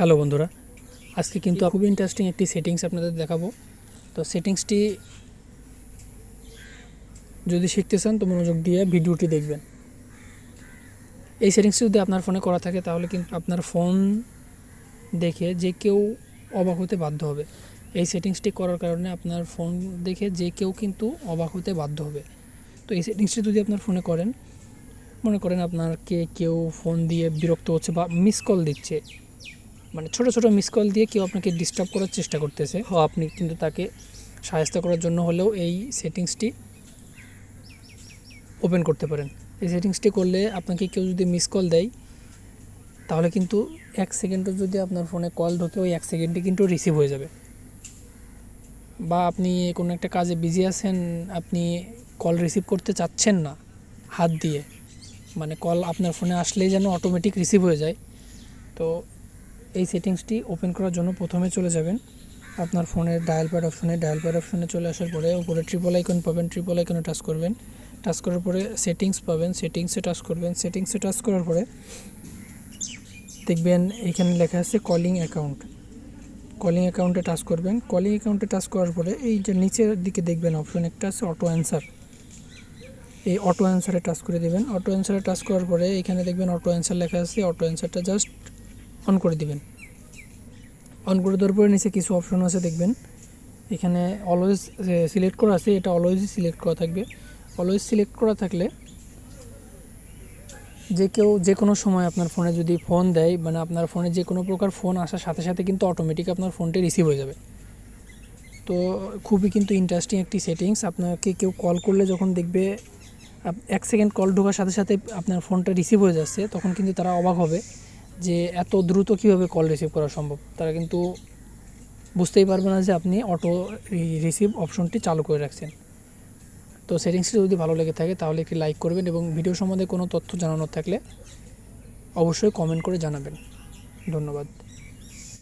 Hello বন্ধুরা, আজকে কিন্তু খুবই ইন্টারেস্টিং একটি সেটিংস আপনাদের দেখাবো। তো সেটিংসটি যদি শিখতে চান তো মনোযোগ দিয়ে ভিডিওটি দেখবেন। এই সেটিংসটি যদি আপনার ফোনে করা থাকে তাহলে কিন্তু আপনার ফোন দেখে যে কেউ অবাক হতে বাধ্য হবে। এই সেটিংসটি করার কারণে আপনার ফোন দেখে যে কেউ কিন্তু অবাক হতে বাধ্য হবে। তো এই সেটিংসটি যদি আপনার ফোনে করেন, মনে করেন আপনাকে কেউ ফোন দিয়ে বিরক্ত হচ্ছে বা মিস কল দিচ্ছে মানে ছোট ছোট মিস কল দিয়ে কেউ আপনাকে ডিস্টার্ব করার চেষ্টা করতেছে। ও আপনি কিন্তু তাকে সাহায্য করার জন্য হলেও এই সেটিংসটি ওপেন করতে পারেন। এই সেটিংসটি করলে আপনাকে কেউ যদি মিস কল দেয়, তাহলে কিন্তু এক সেকেন্ডও যদি আপনার ফোনে কল ঢোকে ওই এক সেকেন্ডে কিন্তু রিসিভ হয়ে যাবে। বা আপনি কোনো একটা কাজে বিজি আছেন, আপনি কল রিসিভ করতে চাচ্ছেন না, হাত দিয়ে মানে কল আপনার ফোনে আসলেই যেন অটোমেটিক রিসিভ হয়ে যায়। তো এই সেটিংসটি ওপেন করার জন্য প্রথমে চলে যাবেন আপনার ফোনের ডায়াল প্যাড অপশনে, ডায়াল প্যাড অপশনে চলে আসার পরে উপরে ট্রিপল আইকন পাবেন ট্রিপল আইকনে টাচ করবেন। টাচ করার পরে সেটিংস পাবেন সেটিংসে টাচ করবেন। সেটিংসে টাচ করার পরে দেখবেন এখানে লেখা আছে কলিং অ্যাকাউন্ট কলিং অ্যাকাউন্টে টাচ করবেন। কলিং অ্যাকাউন্টে টাচ করার পরে এই যে নিচের দিকে দেখবেন অপশন একটা আছে অটো অ্যান্সার এই অটো অ্যান্সারে টাচ করে দেবেন। অটো অ্যান্সারে টাচ করার পরে এখানে দেখবেন অটো অ্যান্সার লেখা আছে। অটো অ্যান্সারটা জাস্ট অন করে দিবেন। অন করে দেওয়ার পরে নিচে কিছু অপশন আছে, দেখবেন। এখানে অলওয়েজ সিলেক্ট করা আছে, এটা অলওয়েজই সিলেক্ট করা থাকবে। অলওয়েজ সিলেক্ট করা থাকলে যে কেউ যে কোনো সময় আপনার ফোনে যদি ফোন দেয় মানে আপনার ফোনে যে কোনো প্রকার ফোন আসার সাথে সাথে কিন্তু অটোমেটিক আপনার ফোনটি রিসিভ হয়ে যাবে। তো খুবই কিন্তু ইন্টারেস্টিং একটি সেটিংস আপনাকে কেউ কল করলে যখন দেখবে এক সেকেন্ড কল ঢোকার সাথে সাথে আপনার ফোনটা রিসিভ হয়ে যাচ্ছে, তখন কিন্তু তারা অবাক হবে। যে এত দ্রুত কীভাবে কল রিসিভ করা সম্ভব, তারা কিন্তু বুঝতেই পারবে না যে আপনি অটো রিসিভ অপশনটি চালু করে রাখছেন। তো সেটিংসটি যদি ভালো লেগে থাকে তাহলে একটি লাইক করবেন এবং ভিডিও সম্বন্ধে কোনো তথ্য জানানোর থাকলে অবশ্যই কমেন্ট করে জানাবেন। ধন্যবাদ।